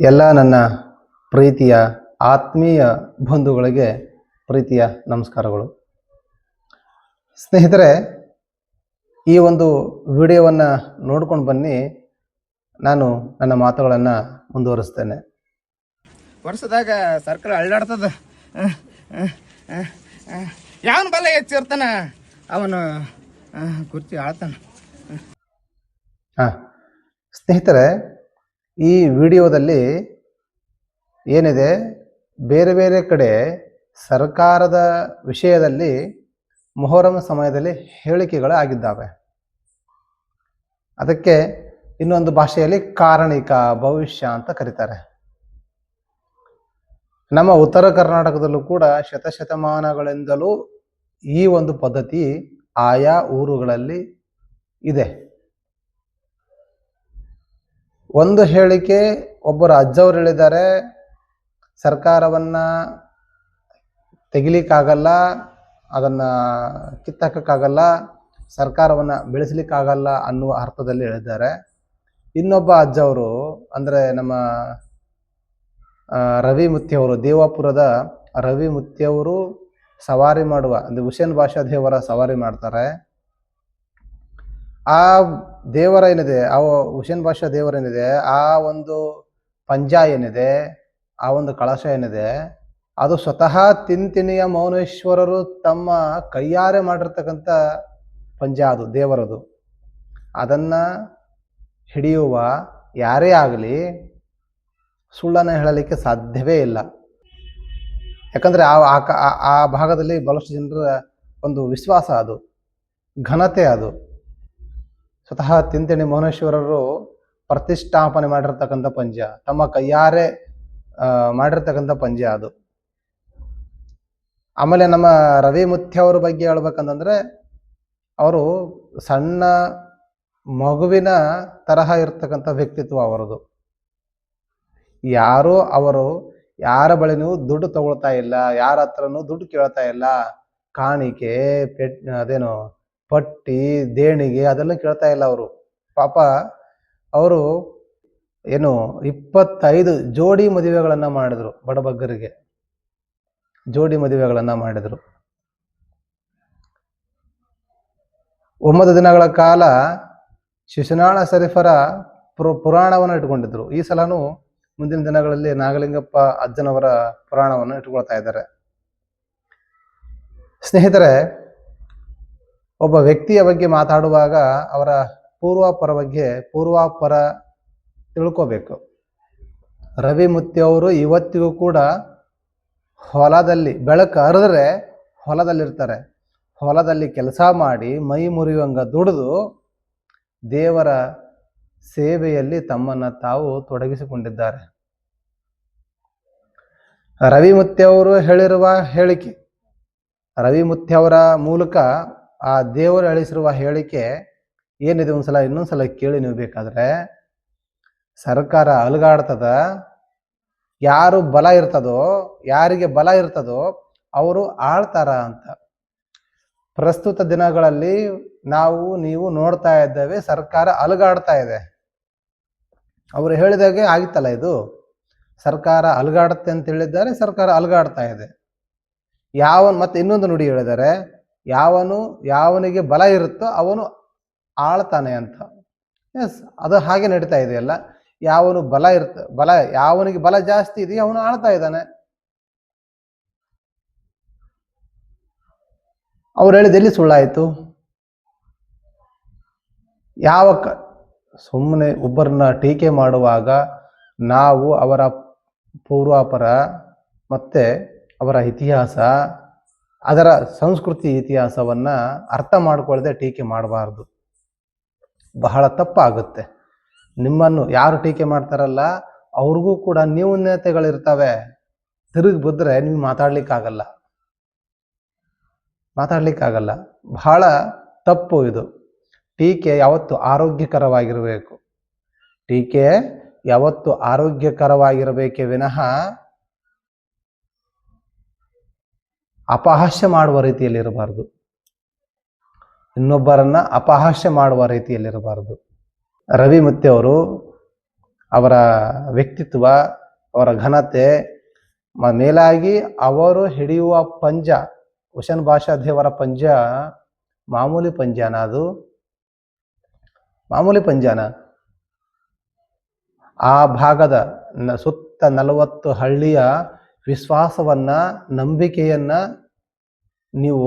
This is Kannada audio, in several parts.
ಎಲ್ಲ ನನ್ನ ಪ್ರೀತಿಯ ಆತ್ಮೀಯ ಬಂಧುಗಳಿಗೆ ಪ್ರೀತಿಯ ನಮಸ್ಕಾರಗಳು. ಸ್ನೇಹಿತರೆ ಈ ಒಂದು ವಿಡಿಯೋವನ್ನು ನೋಡ್ಕೊಂಡು ಬನ್ನಿ. ನಾನು ನನ್ನ ಮಾತುಗಳನ್ನು ಮುಂದುವರಿಸ್ತೇನೆ. ವರ್ಷದಾಗ ಸರ್ಕಾರ ಅಳ್ಳಾಡ್ತದ. ಯಾವನ ಬಲ ಹೆಚ್ಚಿರ್ತಾನ ಅವನು ಕುರ್ಚಿ ಆಳ್ತಾನ. ಹಾಂ. ಸ್ನೇಹಿತರೆ ಈ ವಿಡಿಯೋದಲ್ಲಿ ಏನಿದೆ? ಬೇರೆ ಬೇರೆ ಕಡೆ ಸರ್ಕಾರದ ವಿಷಯದಲ್ಲಿ ಮೊಹರಂ ಸಮಯದಲ್ಲಿ ಹೇಳಿಕೆಗಳು ಆಗಿದ್ದಾವೆ ಅದಕ್ಕೆ ಇನ್ನೊಂದು ಭಾಷೆಯಲ್ಲಿ ಕಾರಣಿಕ, ಭವಿಷ್ಯ ಅಂತ ಕರೀತಾರೆ. ನಮ್ಮ ಉತ್ತರ ಕರ್ನಾಟಕದಲ್ಲೂ ಕೂಡ ಶತಶತಮಾನಗಳಿಂದಲೂ ಈ ಒಂದು ಪದ್ಧತಿ ಆಯಾ ಊರುಗಳಲ್ಲಿ ಇದೆ. ಒಂದು ಹೇಳಿಕೆ ಒಬ್ಬರು ಅಜ್ಜವ್ರು ಹೇಳಿದ್ದಾರೆ, ಸರ್ಕಾರವನ್ನ ತೆಗಿಲಿಕ್ಕಾಗಲ್ಲ, ಅದನ್ನ ಕಿತ್ತಾಕಕ್ಕಾಗಲ್ಲ, ಸರ್ಕಾರವನ್ನ ಬೆಳೆಸಲಿಕ್ಕಾಗಲ್ಲ ಅನ್ನುವ ಅರ್ಥದಲ್ಲಿ ಹೇಳಿದ್ದಾರೆ. ಇನ್ನೊಬ್ಬ ಅಜ್ಜವರು ಅಂದ್ರೆ ನಮ್ಮ ರವಿ ಮುತ್ತಿಯವರು, ದೇವಾಪುರದ ರವಿ ಮುತ್ತಿಯವರು ಸವಾರಿ ಮಾಡುವ, ಅಂದ್ರೆ ಹುಸೇನ್ ಭಾಷಾ ದೇವರ ಸವಾರಿ ಮಾಡ್ತಾರೆ. ಆ ದೇವರ ಏನಿದೆ, ಆ ಹುಸೇನ್ ಬಾಷಾ ದೇವರ ಏನಿದೆ, ಆ ಒಂದು ಪಂಜ ಏನಿದೆ, ಆ ಒಂದು ಕಳಶ ಏನಿದೆ, ಅದು ಸ್ವತಃ ತಿಂತಿನಿಯ ಮೌನೇಶ್ವರರು ತಮ್ಮ ಕೈಯಾರೆ ಮಾಡಿರ್ತಕ್ಕಂಥ ಪಂಜ ಅದು, ದೇವರದು. ಅದನ್ನ ಹಿಡಿಯುವ ಯಾರೇ ಆಗಲಿ ಸುಳ್ಳನ್ನು ಹೇಳಲಿಕ್ಕೆ ಸಾಧ್ಯವೇ ಇಲ್ಲ. ಯಾಕಂದ್ರೆ ಆ- ಆ ಭಾಗದಲ್ಲಿ ಬಹಳಷ್ಟು ಜನರ ಒಂದು ವಿಶ್ವಾಸ ಅದು, ಘನತೆ ಅದು. ಸ್ವತಃ ತಿಂತಿಣಿ ಮೌನೇಶ್ವರರು ಪ್ರತಿಷ್ಠಾಪನೆ ಮಾಡಿರ್ತಕ್ಕಂಥ ಪಂಜ ತಮ್ಮ ಕೈಯಾರೆ ಮಾಡಿರ್ತಕ್ಕಂಥ ಪಂಜ ಅದು. ಆಮೇಲೆ ನಮ್ಮ ರವಿ ಮುಥ್ಯ ಅವ್ರ ಬಗ್ಗೆ ಹೇಳ್ಬೇಕಂತಂದ್ರೆ, ಅವರು ಸಣ್ಣ ಮಗುವಿನ ತರಹ ಇರ್ತಕ್ಕಂಥ ವ್ಯಕ್ತಿತ್ವ ಅವರದು. ಯಾರು ಅವರು ಯಾರ ಬಳಿನೂ ದುಡ್ಡು ತಗೊಳ್ತಾ ಇಲ್ಲ, ಯಾರ ಹತ್ರನೂ ದುಡ್ಡು ಕೇಳ್ತಾ ಇಲ್ಲ. ಕಾಣಿಕೆ, ಪೆಟ್, ಅದೇನು ಪಟ್ಟಿ, ದೇಣಿಗೆ ಅದೆಲ್ಲ ಕೇಳ್ತಾ ಇಲ್ಲ ಅವರು. ಪಾಪ ಅವರು ಏನು ಇಪ್ಪತ್ತೈದು ಜೋಡಿ ಮದುವೆಗಳನ್ನ ಮಾಡಿದ್ರು ಬಡಬಗ್ಗರಿಗೆ. ಜೋಡಿ ಮದುವೆಗಳನ್ನ ಮಾಡಿದ್ರು. ಒಂಬತ್ತು ದಿನಗಳ ಕಾಲ ಶಿಶುನಾಳ ಸರಿಫರ ಪುರ, ಪುರಾಣವನ್ನು ಇಟ್ಕೊಂಡಿದ್ರು. ಈ ಸಲನೂ ಮುಂದಿನ ದಿನಗಳಲ್ಲಿ ನಾಗಲಿಂಗಪ್ಪ ಅಜ್ಜನವರ ಪುರಾಣವನ್ನು ಇಟ್ಕೊಳ್ತಾ ಇದ್ದಾರೆ. ಸ್ನೇಹಿತರೆ ಒಬ್ಬ ವ್ಯಕ್ತಿಯ ಬಗ್ಗೆ ಮಾತಾಡುವಾಗ ಅವರ ಪೂರ್ವಾಪರ ಬಗ್ಗೆ ಪೂರ್ವಾಪರ ತಿಳ್ಕೋಬೇಕು. ರವಿ ಮುತ್ತಿ ಅವರು ಇವತ್ತಿಗೂ ಕೂಡ ಹೊಲದಲ್ಲಿ ಬೆಳಕು ಹರಿದ್ರೆ ಹೊಲದಲ್ಲಿರ್ತಾರೆ. ಹೊಲದಲ್ಲಿ ಕೆಲಸ ಮಾಡಿ ಮೈ ಮುರಿಯುವಂಗ ದುಡಿದು ದೇವರ ಸೇವೆಯಲ್ಲಿ ತಮ್ಮನ್ನ ತಾವು ತೊಡಗಿಸಿಕೊಂಡಿದ್ದಾರೆ. ರವಿ ಮುತ್ತೆಯವರು ಹೇಳಿರುವ ಹೇಳಿಕೆ. ರವಿ ಅವರ ಮೂಲಕ ಆ ದೇವರು ಅಳಿಸಿರುವ ಹೇಳಿಕೆ ಏನಿದೆ ಒಂದ್ಸಲ, ಇನ್ನೊಂದ್ಸಲ ಕೇಳಿ ನೀವು ಬೇಕಾದ್ರೆ, ಸರ್ಕಾರ ಅಲುಗಾಡ್ತದ, ಯಾರು ಬಲ ಇರ್ತದೋ, ಯಾರಿಗೆ ಬಲ ಇರ್ತದೋ, ಅವರು ಆಳ್ತಾರ ಅಂತ. ಪ್ರಸ್ತುತ ದಿನಗಳಲ್ಲಿ ನಾವು, ನೀವು ನೋಡ್ತಾ ಇದ್ದೇವೆ, ಸರ್ಕಾರ ಅಲುಗಾಡ್ತಾ ಇದೆ. ಅವರು ಹೇಳಿದಾಗೆ ಆಗಿತ್ತಲ್ಲ ಇದು? ಸರ್ಕಾರ ಅಲುಗಾಡುತ್ತೆ ಅಂತ ಹೇಳಿದ್ದಾರೆ, ಸರ್ಕಾರ ಅಲುಗಾಡ್ತಾ ಇದೆ. ಯಾವ ಮತ್ತೆ ಇನ್ನೊಂದು ನುಡಿ ಹೇಳಿದ್ದಾರೆ? ಯಾವನು ಯಾವನಿಗೆ ಬಲ ಇರುತ್ತೋ ಅವನು ಆಳ್ತಾನೆ ಅಂತ. ಎಸ್ ಅದು ಹಾಗೆ ನಡೀತಾ ಇದೆಯಲ್ಲ. ಯಾವನು ಬಲ ಇರ್ತ, ಬಲ, ಯಾವನಿಗೆ ಬಲ ಜಾಸ್ತಿ ಇದೆಯೋ ಅವನು ಆಳ್ತಾ ಇದ್ದಾನೆ. ಅವ್ರು ಹೇಳಿದೆ ಎಲ್ಲಿ ಸುಳ್ಳಾಯಿತು? ಯಾವ ಕ ಸುಮ್ಮನೆ ಒಬ್ಬರನ್ನ ಟೀಕೆ ಮಾಡುವಾಗ ನಾವು ಅವರ ಪೂರ್ವಾಪರ ಮತ್ತೆ ಅವರ ಇತಿಹಾಸ ಅದರ ಸಂಸ್ಕೃತಿ ಇತಿಹಾಸವನ್ನು ಅರ್ಥ ಮಾಡಿಕೊಳ್ಳದೆ ಟೀಕೆ ಮಾಡಬಾರ್ದು. ಬಹಳ ತಪ್ಪಾಗುತ್ತೆ. ನಿಮ್ಮನ್ನು ಯಾರು ಟೀಕೆ ಮಾಡ್ತಾರಲ್ಲ, ಅವ್ರಿಗೂ ಕೂಡ ನ್ಯೂನ್ಯತೆಗಳಿರ್ತವೆ ತಿರುಗಿ ಬಿದ್ದರೆ ನೀವು ಮಾತಾಡ್ಲಿಕ್ಕಾಗಲ್ಲ. ಮಾತಾಡ್ಲಿಕ್ಕಾಗಲ್ಲ. ಬಹಳ ತಪ್ಪು ಇದು. ಟೀಕೆ ಯಾವತ್ತು ಆರೋಗ್ಯಕರವಾಗಿರಬೇಕು. ಟೀಕೆ ಯಾವತ್ತು ಆರೋಗ್ಯಕರವಾಗಿರಬೇಕೇ ವಿನಃ ಅಪಹಾಸ್ಯ ಮಾಡುವ ರೀತಿಯಲ್ಲಿ ಇರಬಾರ್ದು ಇನ್ನೊಬ್ಬರನ್ನ ಅಪಹಾಸ್ಯ ಮಾಡುವ ರೀತಿಯಲ್ಲಿರಬಾರದು. ರವಿ ಮುತ್ತೆಯವರು ಅವರ ವ್ಯಕ್ತಿತ್ವ, ಅವರ ಘನತೆ ಮೇಲಾಗಿ ಅವರು ಹಿಡಿಯುವ ಪಂಜ ಹುಶನ್ ಭಾಷಾ ದೇವರ ಪಂಜ, ಮಾಮೂಲಿ ಪಂಜಾನ ಅದು. ಮಾಮೂಲಿ ಪಂಜಾನ. ಆ ಭಾಗದ ಸುತ್ತ ನಲವತ್ತು ಹಳ್ಳಿಯ ವಿಶ್ವಾಸವನ್ನ, ನಂಬಿಕೆಯನ್ನು ನೀವು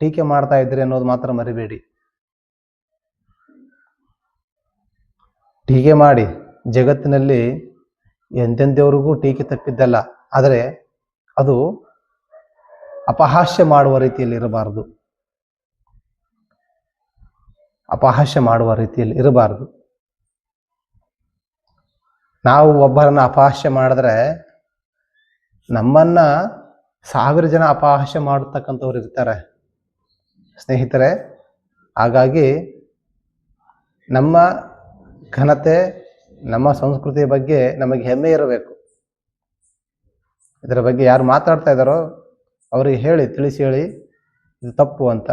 ಟೀಕೆ ಮಾಡ್ತಾ ಇದ್ದೀರಿ ಅನ್ನೋದು ಮಾತ್ರ ಮರಿಬೇಡಿ. ಟೀಕೆ ಮಾಡಿ, ಜಗತ್ತಿನಲ್ಲಿ ಎಂತೆಂಥವ್ರಿಗೂ ಟೀಕೆ ತಪ್ಪಿದ್ದಲ್ಲ, ಆದರೆ ಅದು ಅಪಹಾಸ್ಯ ಮಾಡುವ ರೀತಿಯಲ್ಲಿ ಇರಬಾರದು. ಅಪಹಾಸ್ಯ ಮಾಡುವ ರೀತಿಯಲ್ಲಿ ಇರಬಾರದು. ನಾವು ಒಬ್ಬರನ್ನ ಅಪಹಾಸ್ಯ ಮಾಡಿದ್ರೆ ನಮ್ಮನ್ನ ಸಾವಿರ ಜನ ಅಪಹಾಸ್ಯ ಮಾಡತಕ್ಕಂಥವ್ರು ಇರ್ತಾರೆ. ಸ್ನೇಹಿತರೆ, ಹಾಗಾಗಿ ನಮ್ಮ ಘನತೆ, ನಮ್ಮ ಸಂಸ್ಕೃತಿಯ ಬಗ್ಗೆ ನಮಗೆ ಹೆಮ್ಮೆ ಇರಬೇಕು. ಇದರ ಬಗ್ಗೆ ಯಾರು ಮಾತಾಡ್ತಾ ಇದ್ದಾರೋ, ಅವರಿಗೆ ಹೇಳಿ, ತಿಳಿಸಿ ಹೇಳಿ, ಇದು ತಪ್ಪು ಅಂತ.